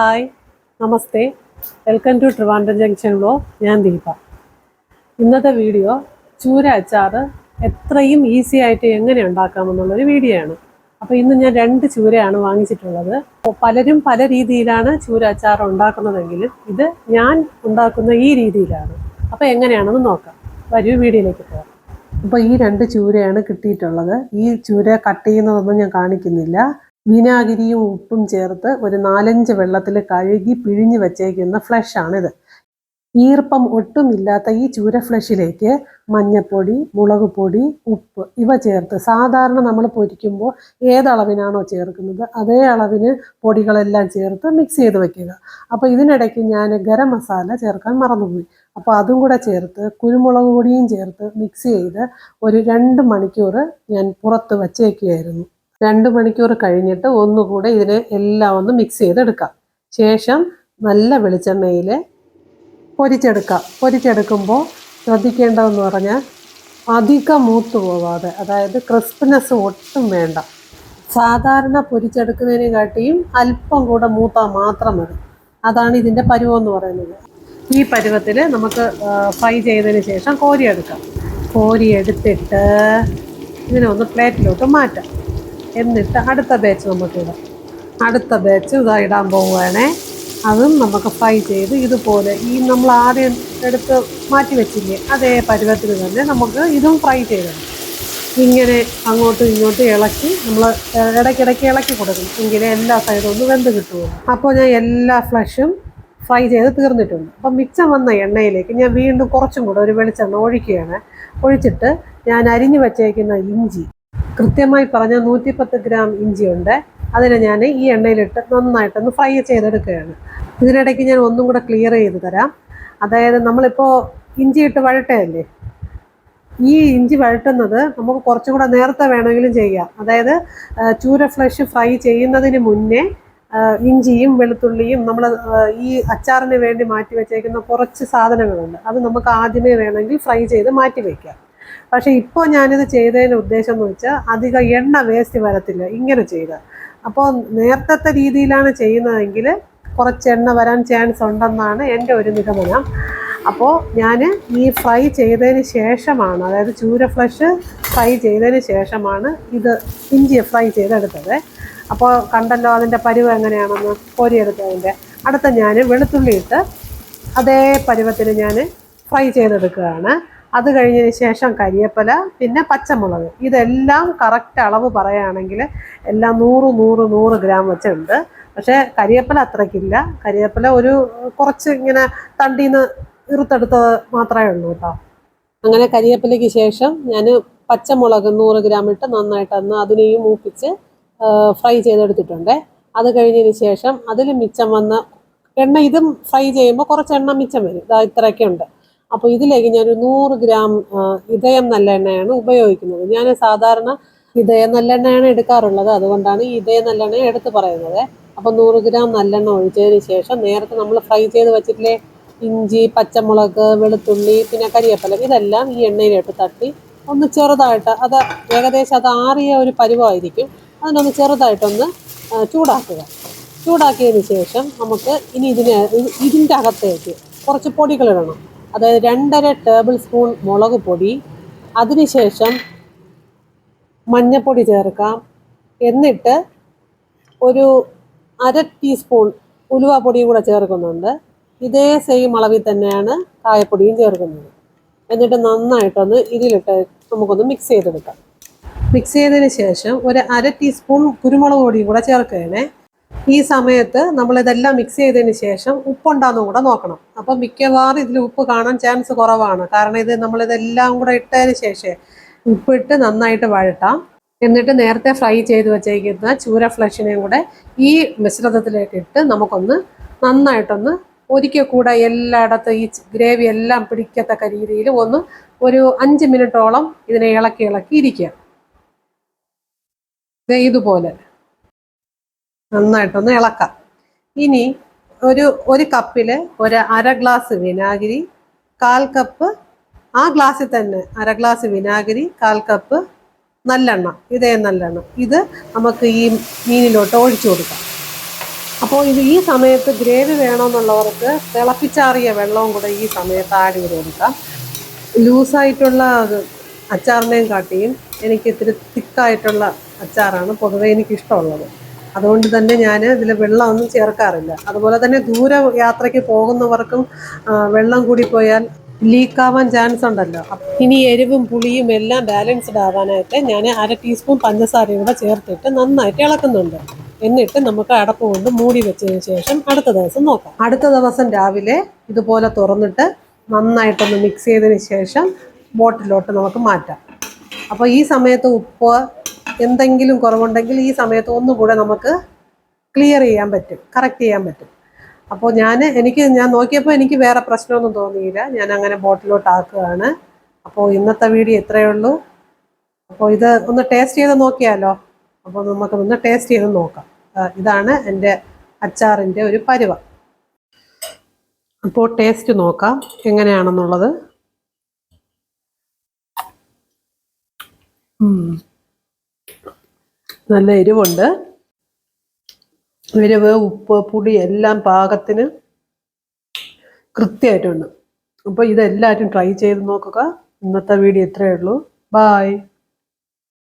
Hi namaste. Welcome to Trivandrum junction vlog ഞാൻ ദീപ. ഇന്നത്തെ video ചൂര അച്ചാർ എത്രയും ഈസി ആയിട്ട് എങ്ങനെ ഉണ്ടാക്കാമെന്നുള്ളൊരു വീഡിയോ ആണ് അപ്പോൾ ഇന്ന് ഞാൻ രണ്ട് ചൂരയാണ് വാങ്ങിച്ചിട്ടുള്ളത്. പലരും പല രീതിയിലാണ് ചൂര അച്ചാർ ഉണ്ടാക്കുന്നതെങ്കിലും ഇത് ഞാൻ ഉണ്ടാക്കുന്ന ഈ രീതിയിലാണ്. അപ്പോൾ എങ്ങനെയാണെന്ന് നോക്കാം. വരൂ വീഡിയോയിലേക്ക് പോകാം. അപ്പോൾ ഈ രണ്ട് ചൂരയാണ് കിട്ടിയിട്ടുള്ളത്. ഈ ചൂര കട്ട് ചെയ്യുന്നതൊന്നും ഞാൻ കാണിക്കുന്നില്ല. വിനാഗിരിയും ഉപ്പും ചേർത്ത് ഒരു നാലഞ്ച് വെള്ളത്തിൽ കഴുകി പിഴിഞ്ഞ് വച്ചേക്കുന്ന ഫ്ലഷാണിത് ഈർപ്പം ഒട്ടുമില്ലാത്ത ഈ ചൂര ഫ്ലഷിലേക്ക് മഞ്ഞപ്പൊടി മുളക് പൊടി ഉപ്പ് ഇവ ചേർത്ത് സാധാരണ നമ്മൾ പൊരിക്കുമ്പോൾ ഏതളവിനാണോ ചേർക്കുന്നത് അതേ അളവിന് പൊടികളെല്ലാം ചേർത്ത് മിക്സ് ചെയ്ത് വെക്കുക. അപ്പോൾ ഇതിനിടയ്ക്ക് ഞാൻ ഗരം മസാല ചേർക്കാൻ മറന്നുപോയി. അപ്പോൾ അതും കൂടെ ചേർത്ത് കുരുമുളക് പൊടിയും ചേർത്ത് മിക്സ് ചെയ്ത് ഒരു രണ്ട് മണിക്കൂർ ഞാൻ പുറത്ത് വച്ചേക്കുകയായിരുന്നു. രണ്ട് മണിക്കൂർ കഴിഞ്ഞിട്ട് ഒന്നുകൂടെ ഇതിനെ എല്ലാം ഒന്ന് മിക്സ് ചെയ്തെടുക്കാം. ശേഷം നല്ല വെളിച്ചെണ്ണയിൽ പൊരിച്ചെടുക്കാം. പൊരിച്ചെടുക്കുമ്പോൾ ശ്രദ്ധിക്കേണ്ടതെന്ന് പറഞ്ഞാൽ അധികം മൂത്ത് പോവാതെ അതായത് ക്രിസ്പിനെസ് ഒട്ടും വേണ്ട. സാധാരണ പൊരിച്ചെടുക്കുന്നതിനെ കാട്ടിയും അല്പം കൂടെ മൂത്താൽ മാത്രം മതി. അതാണ് ഇതിന്റെ പരുവം എന്ന് പറയുന്നത്. ഈ പരുവത്തിൽ നമുക്ക് ഫ്രൈ ചെയ്തതിന് ശേഷം കോരിയെടുക്കാം. കോരിയെടുത്തിട്ട് ഇതിനെ ഒന്ന് പ്ലേറ്റിലോട്ട് മാറ്റാം. എന്നിട്ട് അടുത്ത ബാച്ച് നമുക്ക് ഇടാം അടുത്ത ബാച്ച് ഇതാ ഇടാൻ പോവുകയാണേ. അതും നമുക്ക് ഫ്രൈ ചെയ്ത് ഇതുപോലെ ഈ നമ്മൾ ആദ്യം എടുത്ത് മാറ്റി വെച്ചില്ലേ അതേ പരുവത്തിന് തന്നെ നമുക്ക് ഇതും ഫ്രൈ ചെയ്യണം ഇങ്ങനെ അങ്ങോട്ടും ഇങ്ങോട്ടും ഇളക്കി നമ്മൾ ഇടയ്ക്കിടയ്ക്ക് ഇളക്കി കൊടുക്കും എങ്കിലേ എല്ലാ സൈഡും ഒന്ന് വെന്ത് കിട്ടുള്ളൂ. അപ്പോൾ ഞാൻ എല്ലാ ഫ്ലഷും ഫ്രൈ ചെയ്ത് തീർന്നിട്ടുണ്ട്. അപ്പം മിച്ചം വന്ന എണ്ണയിലേക്ക് ഞാൻ വീണ്ടും കുറച്ചും കൂടെ ഒരു വെളിച്ചെണ്ണ ഒഴിക്കുകയാണ്. ഒഴിച്ചിട്ട് ഞാൻ അരിഞ്ഞു വച്ചേക്കുന്ന ഇഞ്ചി. കൃത്യമായി പറഞ്ഞാൽ നൂറ്റിപ്പത്ത് ഗ്രാം ഇഞ്ചി ഉണ്ട് അതിനെ ഞാൻ ഈ എണ്ണയിലിട്ട് നന്നായിട്ടൊന്ന് ഫ്രൈ ചെയ്തെടുക്കുകയാണ്. ഇതിനിടയ്ക്ക് ഞാൻ ഒന്നും കൂടെ ക്ലിയർ ചെയ്ത് തരാം. അതായത് നമ്മളിപ്പോൾ ഇഞ്ചി ഇട്ട് വഴട്ടയല്ലേ? ഈ ഇഞ്ചി വഴട്ടുന്നത് നമുക്ക് കുറച്ചും കൂടെ നേരത്തെ വേണമെങ്കിലും ചെയ്യാം. അതായത് ചൂര ഫ്ലഷ് ഫ്രൈ ചെയ്യുന്നതിന് മുന്നേ ഇഞ്ചിയും വെളുത്തുള്ളിയും നമ്മൾ ഈ അച്ചാറിന് വേണ്ടി മാറ്റി വെച്ചേക്കുന്ന കുറച്ച് സാധനങ്ങളുണ്ട്. അത് നമുക്ക് ആദ്യമേ വേണമെങ്കിൽ ഫ്രൈ ചെയ്ത് മാറ്റി വയ്ക്കാം പക്ഷേ ഇപ്പോൾ ഞാനിത് ചെയ്തതിന്റെ ഉദ്ദേശം എന്ന് വെച്ചാൽ അധികം എണ്ണ വേസ്റ്റ് വരത്തില്ല ഇങ്ങനെ ചെയ്ത് അപ്പോൾ നേരത്തെ രീതിയിലാണ് ചെയ്യുന്നതെങ്കിൽ കുറച്ച് എണ്ണ വരാൻ ചാൻസ് ഉണ്ടെന്നാണ് എന്റെ ഒരു നിഗമനം. അപ്പോൾ ഞാൻ ഈ ഫ്രൈ ചെയ്തതിന് ശേഷമാണ് അതായത് ചൂര ഫ്ലഷ് ഫ്രൈ ചെയ്തതിന് ശേഷമാണ് ഇത് ഇഞ്ചി ഫ്രൈ ചെയ്തെടുത്തത്. അപ്പോൾ കണ്ടല്ലോ അതിന്റെ പരുവ് എങ്ങനെയാണെന്ന്? കോരിയെടുത്തതിന്റെ അടുത്ത ഞാൻ വെളുത്തുള്ളി ഇട്ട് അതേ പരുവത്തിൽ ഞാൻ ഫ്രൈ ചെയ്തെടുക്കുകയാണ്. അത് കഴിഞ്ഞതിന് ശേഷം കരിയപ്പല പിന്നെ പച്ചമുളക്. ഇതെല്ലാം കറക്റ്റ് അളവ് പറയുകയാണെങ്കിൽ എല്ലാം നൂറ് നൂറ് നൂറ് ഗ്രാം വെച്ചുണ്ട് പക്ഷേ കരിയപ്പല അത്രയ്ക്കില്ല. കരിയപ്പല ഒരു കുറച്ച് ഇങ്ങനെ തണ്ടിന്ന് ഇറുത്തെടുത്തത് മാത്രമേ ഉള്ളൂ കേട്ടോ. അങ്ങനെ കരിയപ്പലയ്ക്ക് ശേഷം ഞാൻ പച്ചമുളക് നൂറ് ഗ്രാം ഇട്ട് നന്നായിട്ട് അന്ന് അതിനെയും മൂപ്പിച്ച് ഫ്രൈ ചെയ്തെടുത്തിട്ടുണ്ട്. അത് കഴിഞ്ഞതിന് ശേഷം അതിൽ മിച്ചം വന്ന എണ്ണ ഇതും ഫ്രൈ ചെയ്യുമ്പോൾ കുറച്ച് എണ്ണ മിച്ചം വരും. ഇതാ ഇത്രയൊക്കെ ഉണ്ട്. അപ്പോൾ ഇതിലേക്ക് ഞാൻ ഒരു നൂറ് ഗ്രാം ഇതയം നല്ലെണ്ണയാണ് ഉപയോഗിക്കുന്നത്. ഞാൻ സാധാരണ ഇതയം നല്ലെണ്ണയാണ് എടുക്കാറുള്ളത്. അതുകൊണ്ടാണ് ഈ ഇതയം നല്ലെണ്ണ എടുത്ത് പറയുന്നത്. അപ്പോൾ നൂറ് ഗ്രാം നല്ലെണ്ണ ഒഴിച്ചതിന് ശേഷം നേരത്തെ നമ്മൾ ഫ്രൈ ചെയ്ത് വെച്ചിട്ടില്ലേ ഇഞ്ചി പച്ചമുളക് വെളുത്തുള്ളി പിന്നെ കരിയപ്പലം ഇതെല്ലാം ഈ എണ്ണയിലിട്ട് തട്ടി ഒന്ന് ചെറുതായിട്ട് അത് ഏകദേശം അത് ആറിയ ഒരു പരുവമായിരിക്കും അതിനൊന്ന് ചെറുതായിട്ടൊന്ന് ചൂടാക്കുക. ചൂടാക്കിയതിന് ശേഷം നമുക്ക് ഇനി ഇതിന് ഇതിന്റെ അകത്തേക്ക് കുറച്ച് പൊടികളിടണം അതായത് രണ്ടര ടേബിൾ സ്പൂൺ മുളക് പൊടി അതിനുശേഷം മഞ്ഞൾപ്പൊടി ചേർക്കാം. എന്നിട്ട് ഒരു അര ടീസ്പൂൺ ഉലുവാപ്പൊടിയും കൂടെ ചേർക്കുന്നുണ്ട്. ഇതേ സെയിം അളവിൽ തന്നെയാണ് കായപ്പൊടിയും ചേർക്കുന്നത്. എന്നിട്ട് നന്നായിട്ടൊന്ന് ഇതിലിട്ട് നമുക്കൊന്ന് മിക്സ് ചെയ്തെടുക്കാം. മിക്സ് ചെയ്തതിന് ശേഷം ഒരു അര ടീസ്പൂൺ കുരുമുളക് പൊടിയും കൂടെ ചേർക്കുകയാണേ. ഈ സമയത്ത് നമ്മളിതെല്ലാം മിക്സ് ചെയ്തതിന് ശേഷം ഉപ്പുണ്ടാന്നും കൂടെ നോക്കണം. അപ്പം മിക്കവാറും ഇതിൽ ഉപ്പ് കാണാൻ ചാൻസ് കുറവാണ്. കാരണം ഇത് നമ്മളിതെല്ലാം കൂടെ ഇട്ടതിന് ശേഷം ഉപ്പിട്ട് നന്നായിട്ട് വഴട്ടാം എന്നിട്ട് നേരത്തെ ഫ്രൈ ചെയ്ത് വെച്ചേക്കുന്ന ചൂര ഫ്ലഷിനെയും കൂടെ ഈ മിശ്രിതത്തിലേക്ക് ഇട്ട് നമുക്കൊന്ന് നന്നായിട്ടൊന്ന് ഒരിക്കൽ കൂടെ എല്ലായിടത്തും ഈ ഗ്രേവി എല്ലാം പിടിക്കത്തക്ക രീതിയിൽ ഒന്ന് ഒരു അഞ്ച് മിനിറ്റോളം ഇതിനെ ഇളക്കി ഇളക്കി ഇരിക്കുക. ഇതുപോലെ. നന്നായിട്ടൊന്ന് ഇളക്കാം. ഇനി ഒരു ഒരു കപ്പിൽ ഒരു അര ഗ്ലാസ് വിനാഗിരി കാൽ കപ്പ് ആ ഗ്ലാസ്സിൽ തന്നെ അര ഗ്ലാസ് വിനാഗിരി കാൽ കപ്പ് നല്ലെണ്ണ ഇതേ നല്ലെണ്ണ. ഇത് നമുക്ക് ഈ മീനിലോട്ട് ഒഴിച്ചു കൊടുക്കാം. അപ്പോൾ ഇത് ഈ സമയത്ത് ഗ്രേവി വേണമെന്നുള്ളവർക്ക് തിളപ്പിച്ചാറിയ വെള്ളവും കൂടെ ഈ സമയത്ത് ആഡ് ചെയ്ത് കൊടുക്കാം. ലൂസായിട്ടുള്ള അച്ചാറിനെയും കാട്ടിയും എനിക്ക് ഇത്തിരി തിക്കായിട്ടുള്ള അച്ചാറാണ് പൊതുവേ എനിക്ക് ഇഷ്ടമുള്ളത് അതുകൊണ്ട് തന്നെ ഞാൻ ഇതിൽ വെള്ളമൊന്നും ചേർക്കാറില്ല. അതുപോലെ തന്നെ ദൂര യാത്രയ്ക്ക് പോകുന്നവർക്കും വെള്ളം കൂടി പോയാൽ ലീക്കാവാൻ ചാൻസ് ഉണ്ടല്ലോ. ഇനി എരിവും പുളിയും എല്ലാം ബാലൻസ്ഡ് ആവാനായിട്ട് ഞാൻ അര ടീസ്പൂൺ പഞ്ചസാരയും കൂടെ ചേർത്തിട്ട് നന്നായിട്ട് ഇളക്കുന്നുണ്ട്. എന്നിട്ട് നമുക്ക് അടപ്പ് കൊണ്ട് മൂടി വെച്ചതിന് ശേഷം അടുത്ത ദിവസം നോക്കാം. അടുത്ത ദിവസം രാവിലെ ഇതുപോലെ തുറന്നിട്ട് നന്നായിട്ടൊന്ന് മിക്സ് ചെയ്തതിന് ശേഷം ബോട്ടിലോട്ട് നമുക്ക് മാറ്റാം. അപ്പോൾ ഈ സമയത്ത് ഉപ്പ് എന്തെങ്കിലും കുറവുണ്ടെങ്കിൽ ഈ സമയത്ത് ഒന്നുകൂടെ നമുക്ക് ക്ലിയർ ചെയ്യാൻ പറ്റും കറക്റ്റ് ചെയ്യാൻ പറ്റും. അപ്പോൾ ഞാൻ എനിക്ക് ഞാൻ നോക്കിയപ്പോൾ എനിക്ക് വേറെ പ്രശ്നമൊന്നും തോന്നിയില്ല. ഞാൻ അങ്ങനെ ബോട്ടിലോട്ട് ആക്കുകയാണ്. അപ്പോൾ ഇന്നത്തെ വീഡിയോ ഇത്രയേ ഉള്ളൂ. അപ്പോൾ ഇത് ഒന്ന് ടേസ്റ്റ് ചെയ്ത് നോക്കിയാലോ? അപ്പോൾ നമുക്ക് ഒന്ന് ടേസ്റ്റ് ചെയ്ത് നോക്കാം. ഇതാണ് എന്റെ അച്ചാറിന്റെ ഒരു പരുവ. അപ്പോൾ ടേസ്റ്റ് നോക്കാം എങ്ങനെയാണെന്നുള്ളത്. നല്ല എരിവുണ്ട്. എരിവ് ഉപ്പ് പുളി എല്ലാം പാകത്തിന് കൃത്യമായിട്ടുണ്ട്. അപ്പോൾ ഇതെല്ലാവരും ട്രൈ ചെയ്ത് നോക്കുക. ഇന്നത്തെ വീഡിയോ ഇത്രയേ ഉള്ളൂ. ബായ്